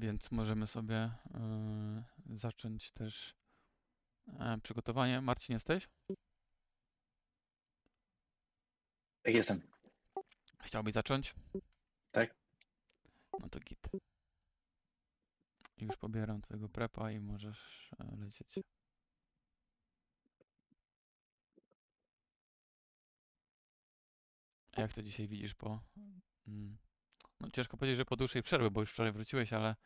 więc możemy sobie y, zacząć też e, przygotowanie. Marcin, jesteś? Tak jestem. Chciałbyś zacząć? Tak. No to git. Już pobieram twojego prepa i możesz e, lecieć. Jak to dzisiaj widzisz po... mm, No ciężko powiedzieć, że po dłuższej przerwie, bo już wczoraj wróciłeś, ale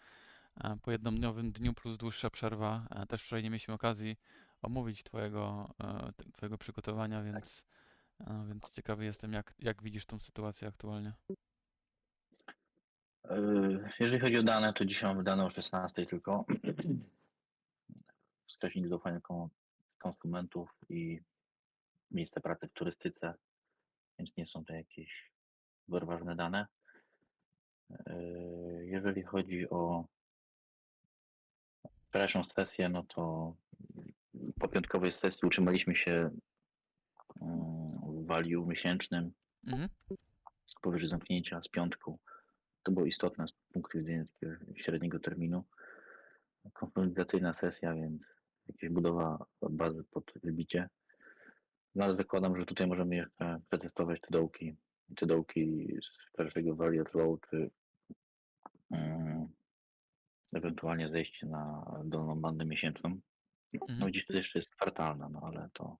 e, po jednomdniowym dniu plus dłuższa przerwa. e, Też wczoraj nie mieliśmy okazji omówić twojego, e, twojego przygotowania, więc, e, więc ciekawy jestem, jak, jak widzisz tą sytuację aktualnie. Jeżeli chodzi o dane, to dzisiaj mamy dane o 16 tylko. Wskaźnik zaufania kon- konsumentów i miejsce pracy w turystyce, więc nie są to jakieś super ważne dane. Yy, Jeżeli chodzi o wczorajszą sesję, no to po piątkowej sesji utrzymaliśmy się mm, w value miesięcznym Mhm. powyżej zamknięcia z piątku. To było istotne z punktu widzenia średniego terminu. Konsolidacyjna sesja, więc jakaś budowa bazy pod wybicie. No ale zakładam, że tutaj możemy jeszcze przetestować te dołki. Te dołki z pierwszego value low, czy mm, ewentualnie zejście na dolną bandę miesięczną. No Mhm. dziś to jeszcze jest kwartalna, no ale to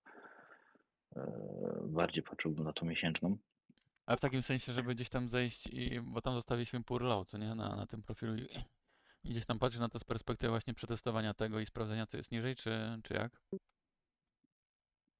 e, bardziej patrzyłbym na tą miesięczną. Ale w takim sensie, żeby gdzieś tam zejść i, bo tam zostawiliśmy poor low, co nie, na, na tym profilu i gdzieś tam patrzeć na to z perspektywy właśnie przetestowania tego i sprawdzenia, co jest niżej, czy, czy jak?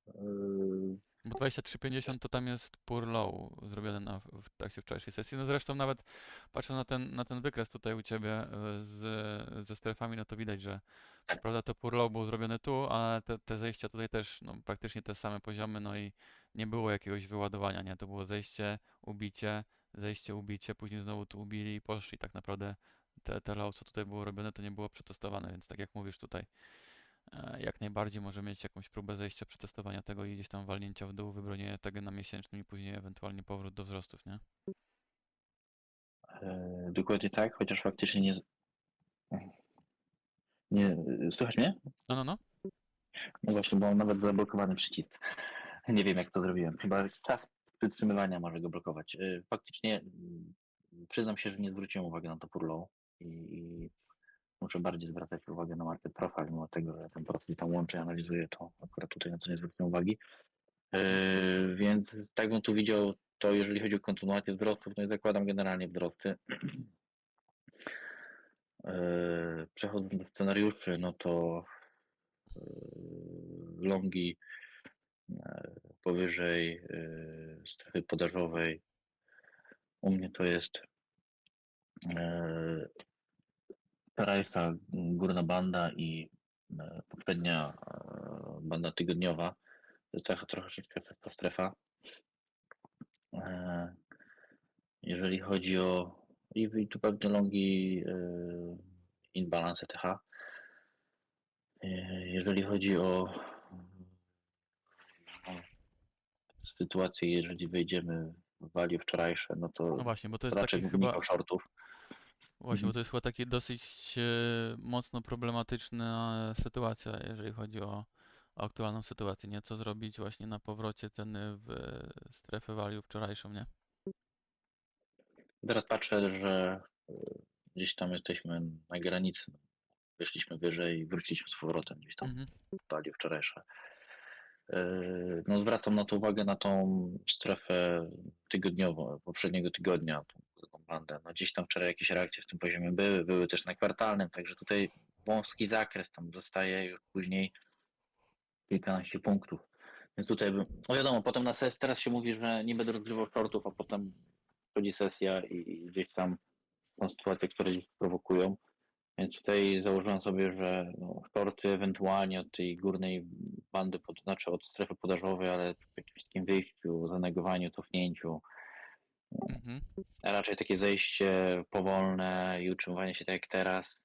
Yy, Bo 23,50 to tam jest poor low zrobione na, w trakcie wczorajszej sesji. No zresztą nawet patrząc na ten, na ten wykres tutaj u Ciebie y, z, ze strefami, no to widać, że co prawda to poor low było zrobione tu, a te, te zejścia tutaj też, no praktycznie te same poziomy, no i nie było jakiegoś wyładowania, nie? To było zejście, ubicie, zejście, ubicie, później znowu tu ubili i poszli. Tak naprawdę te, te low, co tutaj było robione, to nie było przetestowane, więc tak jak mówisz tutaj, e, jak najbardziej może mieć jakąś próbę zejścia, przetestowania tego i gdzieś tam walnięcia w dół, wybronienia tego na miesięcznym i później ewentualnie powrót do wzrostów, nie? E, Dokładnie tak, chociaż faktycznie nie. Nie, słychać mnie? No, no, no. No właśnie, bo mam nawet zablokowany przycisk. Nie wiem, jak to zrobiłem. Chyba czas przytrzymywania może go blokować. E, Faktycznie mm, przyznam się, że nie zwróciłem uwagi na to poor low i, i muszę bardziej zwracać uwagę na market profile, mimo tego, że ten profil tam łączy analizuje to. Akurat tutaj na to nie zwróciłem uwagi. E, Więc tak bym tu widział to, jeżeli chodzi o kontynuację wzrostów, no i zakładam generalnie wzrosty. E, Przechodząc do scenariuszy, no to e, longi e, powyżej strefy podażowej. U mnie to jest Rajfa, górna banda i e, poprzednia e, banda tygodniowa. To jest trochę, trochę ta strefa. E, Jeżeli chodzi o i, tu pewnie longi inbalance TH. Jeżeli chodzi o sytuację, jeżeli wejdziemy w value wczorajsze, no to No właśnie, bo to jest raczej taki chyba, shortów. Właśnie, bo Mhm. to jest chyba taki dosyć e, mocno problematyczna sytuacja, jeżeli chodzi o, o aktualną sytuację, nie? Co zrobić właśnie na powrocie ceny w e, strefę value wczorajszą, nie? Teraz patrzę, że e, gdzieś tam jesteśmy na granicy. Wyszliśmy wyżej i wróciliśmy z powrotem gdzieś tam Mhm. w value wczorajsze. E, No zwracam na to uwagę na tą strefę tygodniową, poprzedniego tygodnia, tą, bandę. No gdzieś tam wczoraj jakieś reakcje w tym poziomie były, były też na kwartalnym, także tutaj wąski zakres tam zostaje już później kilkanaście punktów. Więc tutaj no wiadomo, potem na sesji, teraz się mówi, że nie będę rozgrywał shortów, a potem chodzi sesja i, gdzieś tam są sytuacje, które gdzieś prowokują. Więc tutaj założyłem sobie, że no, shorty ewentualnie od tej górnej bandy, pod, znaczy od strefy podażowej, ale w jakimś takim wyjściu, zanegowaniu, cofnięciu. Mhm. A raczej takie zejście powolne i utrzymywanie się tak jak teraz.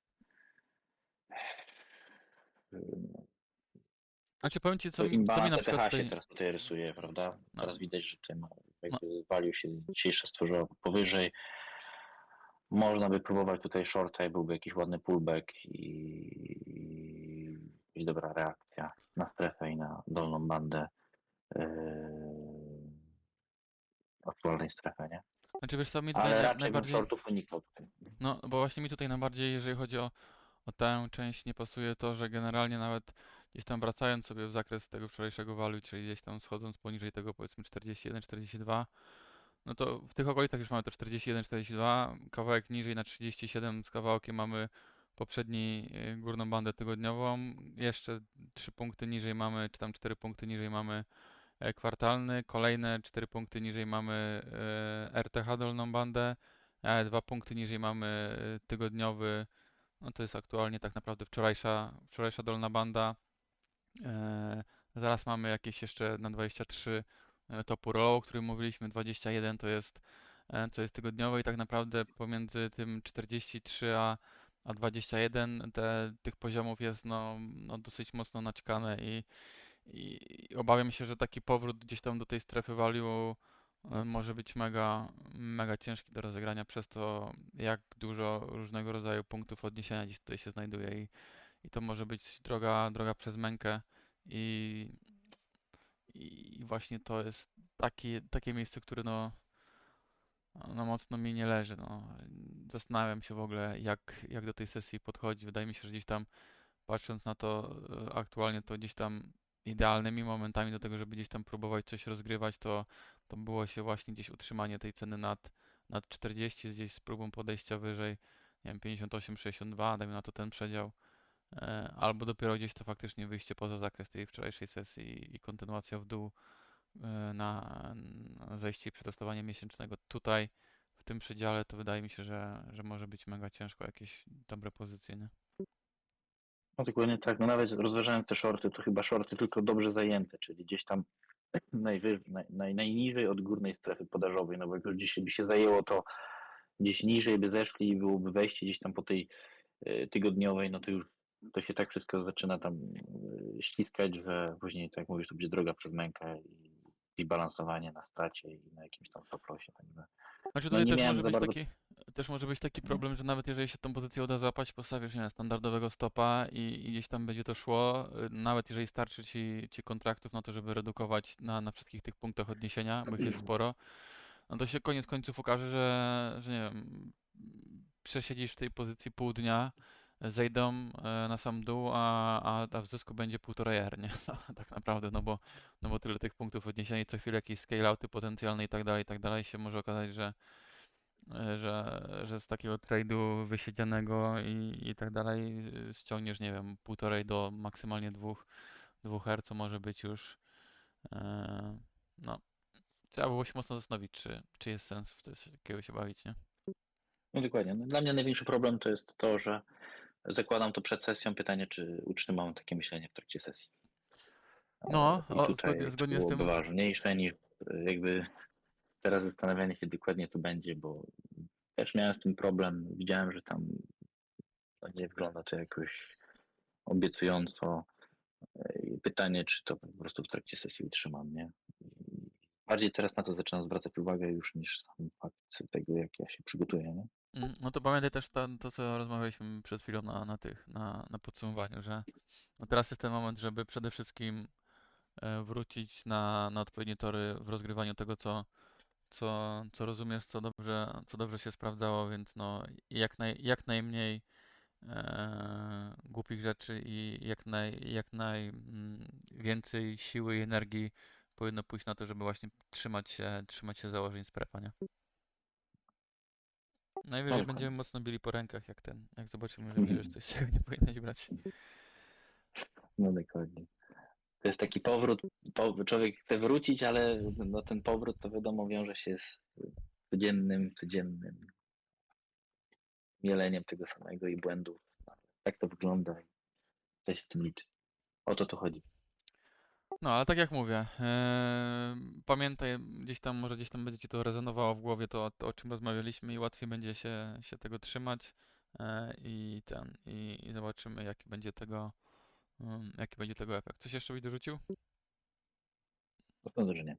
Znaczy powiem Ci, co, To mi- co mi na przykład ETH się tutaj... teraz tutaj rysuje, prawda? No. Teraz widać, że ten jakby value się dzisiejsze stworzyło powyżej. Można by próbować tutaj shorta i byłby jakiś ładny pullback i, i dobra reakcja na strefę i na dolną bandę yy, aktualnej strefy, nie? Znaczy wiesz co, mi tutaj Ale naj, raczej bym najbardziej... shortów unikał tutaj. No, bo właśnie mi tutaj najbardziej, jeżeli chodzi o, o tę część, nie pasuje to, że generalnie nawet gdzieś tam wracając sobie w zakres tego wczorajszego value, czyli gdzieś tam schodząc poniżej tego powiedzmy 41, 42, no to w tych okolicach już mamy to 41, 42, kawałek niżej na 37 z kawałkiem mamy poprzedni y, górną bandę tygodniową, jeszcze 3 punkty niżej mamy, czy tam 4 punkty niżej mamy e, kwartalny, kolejne 4 punkty niżej mamy e, RTH dolną bandę, e, dwa punkty niżej mamy e, tygodniowy, no to jest aktualnie tak naprawdę wczorajsza, wczorajsza dolna banda. E, zaraz mamy jakieś jeszcze na 23 e, topór low, o którym mówiliśmy, 21 to jest, e, to jest tygodniowe i tak naprawdę pomiędzy tym 43 a, a 21 te, tych poziomów jest no, no dosyć mocno naćkane i, i, obawiam się, że taki powrót gdzieś tam do tej strefy value e, może być mega, mega ciężki do rozegrania przez to, jak dużo różnego rodzaju punktów odniesienia gdzieś tutaj się znajduje i, i to może być droga, droga przez mękę i, i właśnie to jest takie, takie miejsce, które no, no mocno mi nie leży. No. Zastanawiam się w ogóle, jak, jak do tej sesji podchodzić. Wydaje mi się, że gdzieś tam patrząc na to e, aktualnie, to gdzieś tam idealnymi momentami do tego, żeby gdzieś tam próbować coś rozgrywać, to, to było się właśnie gdzieś utrzymanie tej ceny nad, nad 40, gdzieś z próbą podejścia wyżej, nie wiem, 58, 62, dajmy na to ten przedział, e, albo dopiero gdzieś to faktycznie wyjście poza zakres tej wczorajszej sesji i, kontynuacja w dół e, na, na zejście i przetestowanie miesięcznego tutaj, w tym przedziale, to wydaje mi się, że, że może być mega ciężko jakieś dobre pozycje, nie? No dokładnie tak, no nawet rozważając te shorty, to chyba shorty tylko dobrze zajęte, czyli gdzieś tam najwy, naj, naj, najniżej od górnej strefy podażowej, no bo jak już dzisiaj by się zajęło to gdzieś niżej by zeszli i byłoby wejście gdzieś tam po tej y, tygodniowej, no to już to się tak wszystko zaczyna tam y, ściskać, że później, tak jak mówisz, to będzie droga przez mękę i, i balansowanie na stracie i na jakimś tam stop lossie, także Znaczy No tutaj nie też miałem może za być bardzo- taki, też może być taki Mhm. problem, że nawet jeżeli się tą pozycję uda złapać, postawisz, nie wiem, standardowego stopa i, i gdzieś tam będzie to szło, y, nawet jeżeli starczy ci, ci kontraktów na to, żeby redukować na, na wszystkich tych punktach odniesienia, bo ich jest sporo, no to się koniec końców okaże, że, że nie wiem, przesiedzisz w tej pozycji pół dnia, zejdą e, na sam dół, a, a, a w zysku będzie półtorej R, nie? tak naprawdę, no bo, no bo tyle tych punktów odniesienia i co chwilę jakieś scale-outy potencjalne i tak dalej, i tak dalej się może okazać, że e, że, że z takiego trade'u wysiedzianego i, i tak dalej y, ściągniesz, nie wiem, półtorej do maksymalnie dwóch, dwóch R, co może być już, e, no, trzeba było się mocno zastanowić, czy, czy jest sens w coś takiego się bawić, nie? No dokładnie. No, dla mnie największy problem to jest to, że zakładam to przed sesją. Pytanie, czy utrzymam takie myślenie w trakcie sesji. No, I o, tutaj zgodnie- zgodnie z tym- ważniejsze niż e, jakby teraz zastanawianie się dokładnie, co będzie, bo też miałem z tym problem. Widziałem, że tam no, nie wygląda to jakoś obiecująco. E, pytanie, czy to po prostu w trakcie sesji utrzymam, nie? Bardziej teraz na to zaczynam zwracać uwagę już niż sam fakt tego, jak ja się przygotuję, nie? Mm, No to pamiętaj też ta, to, co rozmawialiśmy przed chwilą na, na tych, na, na podsumowaniu, że no teraz jest ten moment, żeby przede wszystkim e, wrócić na, na odpowiednie tory w rozgrywaniu tego, co, co, co rozumiesz, co dobrze, co dobrze się sprawdzało, więc no jak, naj, jak najmniej e, głupich rzeczy i jak, naj, jak najwięcej siły i energii powinno pójść na to, żeby właśnie trzymać się, trzymać się założeń nie? Najwyżej będziemy mocno bili po rękach, jak ten, jak zobaczymy, że bierzesz coś, czego nie powinieneś brać. No dokładnie. To jest taki powrót, po, człowiek chce wrócić, ale no, ten powrót to wiadomo wiąże się z codziennym, codziennym mieleniem tego samego i błędów. Tak to wygląda i coś z tym liczy. O to to chodzi. No, ale tak jak mówię, em, pamiętaj, gdzieś tam, może gdzieś tam będzie ci to rezonowało w głowie, to, to o czym rozmawialiśmy i łatwiej będzie się, się tego trzymać e, i ten, i, i zobaczymy, jaki będzie tego, um, jaki będzie tego efekt. Coś jeszcze byś dorzucił? Sądzę, że nie.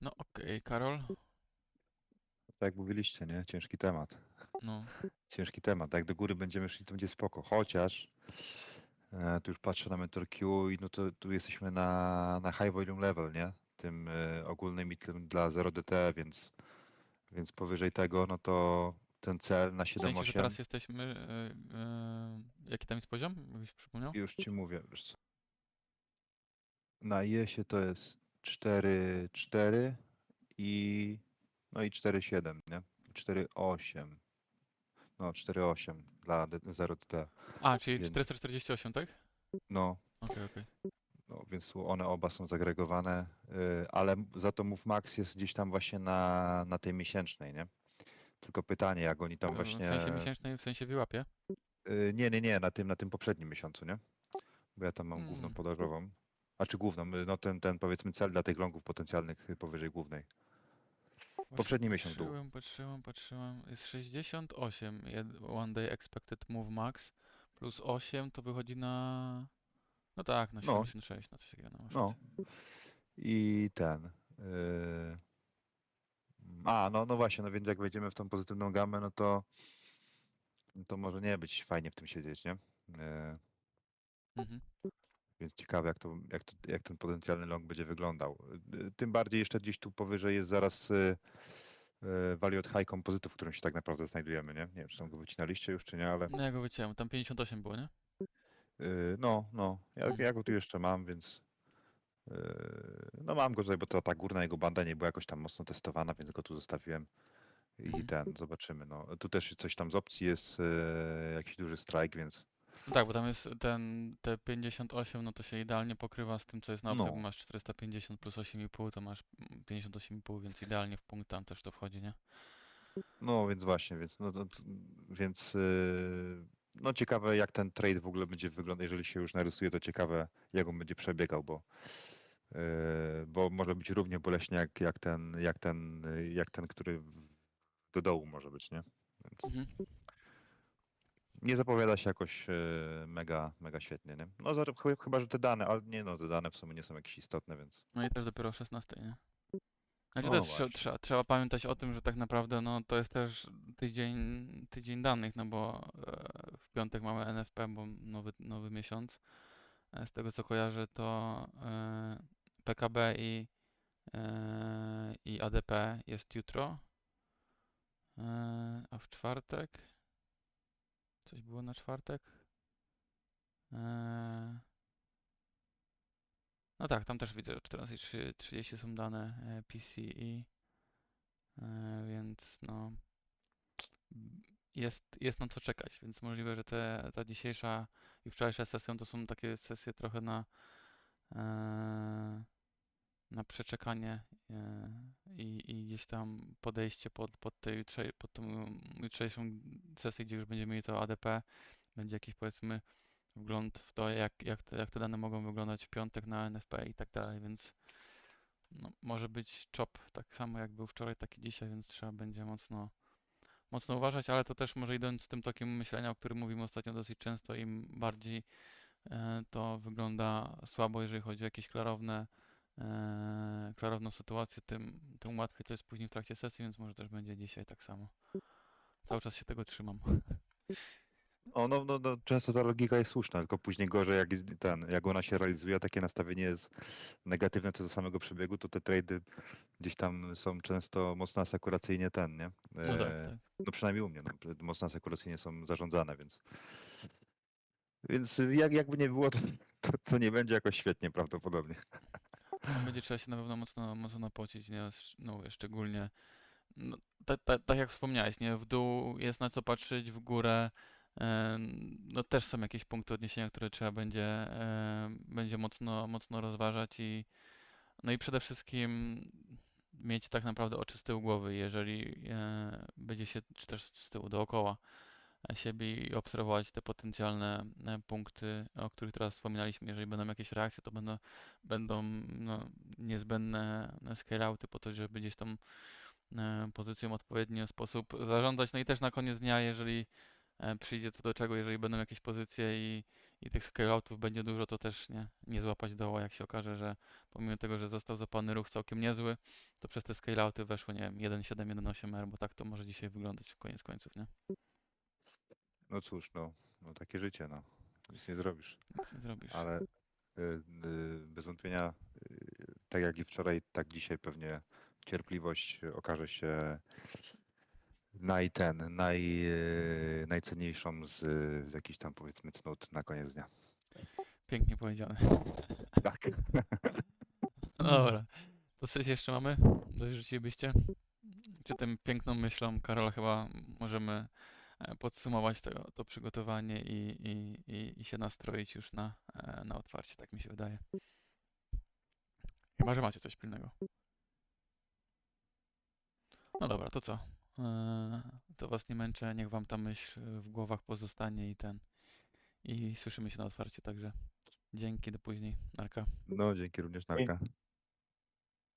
No okej, Karol. Tak jak mówiliście, nie? Ciężki temat. No. ciężki temat. Jak do góry będziemy szli, to będzie spoko. Chociaż e, tu już patrzę na Mentor Q i no to tu jesteśmy na, na high volume level, nie? Tym e, ogólnym i tym dla 0DT, więc, więc powyżej tego, no to ten cel na W sensie, że 7.8 teraz jesteśmy. Yy, yy, jaki tam jest poziom? Jakbyś przypomniał? już ci mówię. Wiesz co. Na IES-ie to jest 4.4 i no i 4.7, nie? 4.8. No 4.8 dla D- 0DT. A, czyli Więc- 448, tak? No, Okej, okej. No, więc one oba są zagregowane, y, ale m- za to Move Max jest gdzieś tam właśnie na, na tej miesięcznej, nie? Tylko pytanie, jak oni tam W właśnie. sensie miesięcznej, w sensie wyłapie. y, Nie, nie, nie, na tym, na tym poprzednim miesiącu, nie? Bo ja tam mam główną Mm. podażową. A czy główną? y, No ten, ten powiedzmy cel dla tych longów potencjalnych y, powyżej głównej. Poprzedni miesiąc był. Patrzyłem, patrzyłem, patrzyłem. Jest 68. jed- One day expected move max. Plus 8 to wychodzi na. No tak, na No. 76, na coś takiego. No, masz No. rację. I ten. y, A, no, no właśnie, no więc jak wejdziemy w tą pozytywną gamę, no to no to może nie być fajnie w tym siedzieć, nie? Y, Mhm. Więc ciekawe, jak, to, jak, to, jak ten potencjalny long będzie wyglądał. Y, Tym bardziej jeszcze gdzieś tu powyżej jest zaraz y, y, value od high compozytu, w którym się tak naprawdę znajdujemy, nie? Nie wiem, czy tam go wycinaliście już, czy nie, ale No ja go wyciąłem. Tam 58 było, nie? no, no, ja, ja go tu jeszcze mam, więc no mam go tutaj, bo to ta górna jego banda nie była jakoś tam mocno testowana, więc go tu zostawiłem i Mhm. ten, zobaczymy. No. Tu też coś tam z opcji jest, jakiś duży strike, więc No tak, bo tam jest ten, te 58, no to się idealnie pokrywa z tym, co jest na opcjach, bo No. masz 450 plus 8,5, to masz mm, 58,5, więc idealnie w punkt tam też to wchodzi, nie? No, więc właśnie, więc, no, to- to- więc yy, no ciekawe jak ten trade w ogóle będzie wyglądał, jeżeli się już narysuje, to ciekawe jak on będzie przebiegał, bo, yy, bo może być równie boleśnie jak, jak, ten, jak, ten, yy, jak ten, który w- do dołu może być, nie? Więc Mhm. Nie zapowiada się jakoś yy, mega, mega świetnie, nie? No chyba, że te dane, ale nie no, te dane w sumie nie są jakieś istotne, więc No i też dopiero o 16, nie? Znaczy No też właśnie. trzeba, trzeba pamiętać o tym, że tak naprawdę no, to jest też tydzień, tydzień danych, no bo e, w piątek mamy NFP, bo nowy, nowy miesiąc. E, Z tego co kojarzę, to e, PKB i, e, i ADP jest jutro, e, a w czwartek coś było na czwartek? E, no tak, tam też widzę, że 14.30 są dane e, PCI, e, więc no jest, jest na co czekać, więc możliwe, że te, ta dzisiejsza i wczorajsza sesja to są takie sesje trochę na, e, na przeczekanie i, i gdzieś tam podejście pod, pod, tej jutrzej, pod tą jutrzejszą sesję, gdzie już będziemy mieli to ADP, będzie jakiś powiedzmy wgląd w to, jak, jak, te, jak te dane mogą wyglądać w piątek na NFP i tak dalej, więc no, może być chop tak samo jak był wczoraj, tak i dzisiaj, więc trzeba będzie mocno, mocno uważać, ale to też może idąc z tym tokiem myślenia, o którym mówimy ostatnio dosyć często, im bardziej e, to wygląda słabo, jeżeli chodzi o jakieś klarowne, e, klarowną sytuację, tym, tym łatwiej to jest później w trakcie sesji, więc może też będzie dzisiaj tak samo. Cały czas się tego trzymam. O, no, no, no, często ta logika jest słuszna, tylko później gorzej, jak, jest ten, jak ona się realizuje, a takie nastawienie jest negatywne co do samego przebiegu, to te trady gdzieś tam są często mocno asekuracyjnie ten, nie? No tak, E, tak. No przynajmniej u mnie, no, mocno asekuracyjnie są zarządzane, więc więc jak, jakby nie było, to, to, to nie będzie jakoś świetnie prawdopodobnie. Będzie trzeba się na pewno mocno, mocno napocić, nie? No, szczególnie, no, tak, tak, tak jak wspomniałeś, nie? W dół jest na co patrzeć, w górę, em, no też są jakieś punkty odniesienia, które trzeba będzie, em, będzie mocno, mocno rozważać i no i przede wszystkim mieć tak naprawdę oczy z tyłu głowy, jeżeli e, będzie się, czy też z tyłu dookoła e, siebie i obserwować te potencjalne e, punkty, o których teraz wspominaliśmy. Jeżeli będą jakieś reakcje, to będą, będą no, niezbędne e, scale-outy po to, żeby gdzieś tam e, pozycją w odpowiedni sposób zarządzać. No i też na koniec dnia, jeżeli przyjdzie to do czego, jeżeli będą jakieś pozycje i, i tych scale-outów będzie dużo, to też nie, nie złapać doła, jak się okaże, że pomimo tego, że został zapany ruch całkiem niezły, to przez te scale-outy weszło, nie wiem, 1.7, 1.8R, bo tak to może dzisiaj wyglądać koniec końców, nie? No cóż, no, no takie życie, no. Nic nie zrobisz. Nic nie zrobisz. Ale y, y, bez wątpienia, y, tak jak i wczoraj, tak dzisiaj pewnie cierpliwość okaże się naj ten, naj, y, najcenniejszą z, z jakichś tam powiedzmy cnót na koniec dnia. Pięknie powiedziane. Tak. No Dobra. To coś jeszcze mamy? Dorzucilibyście? Czy tym piękną myślą, Karol, chyba możemy podsumować to, to przygotowanie i, i, i, i się nastroić już na, e, na otwarcie, tak mi się wydaje. Chyba, że macie coś pilnego. No dobra, to co? E, To was nie męczę, niech wam ta myśl w głowach pozostanie i ten. I słyszymy się na otwarcie, także dzięki, do później. Narka. No, dzięki również, Narka.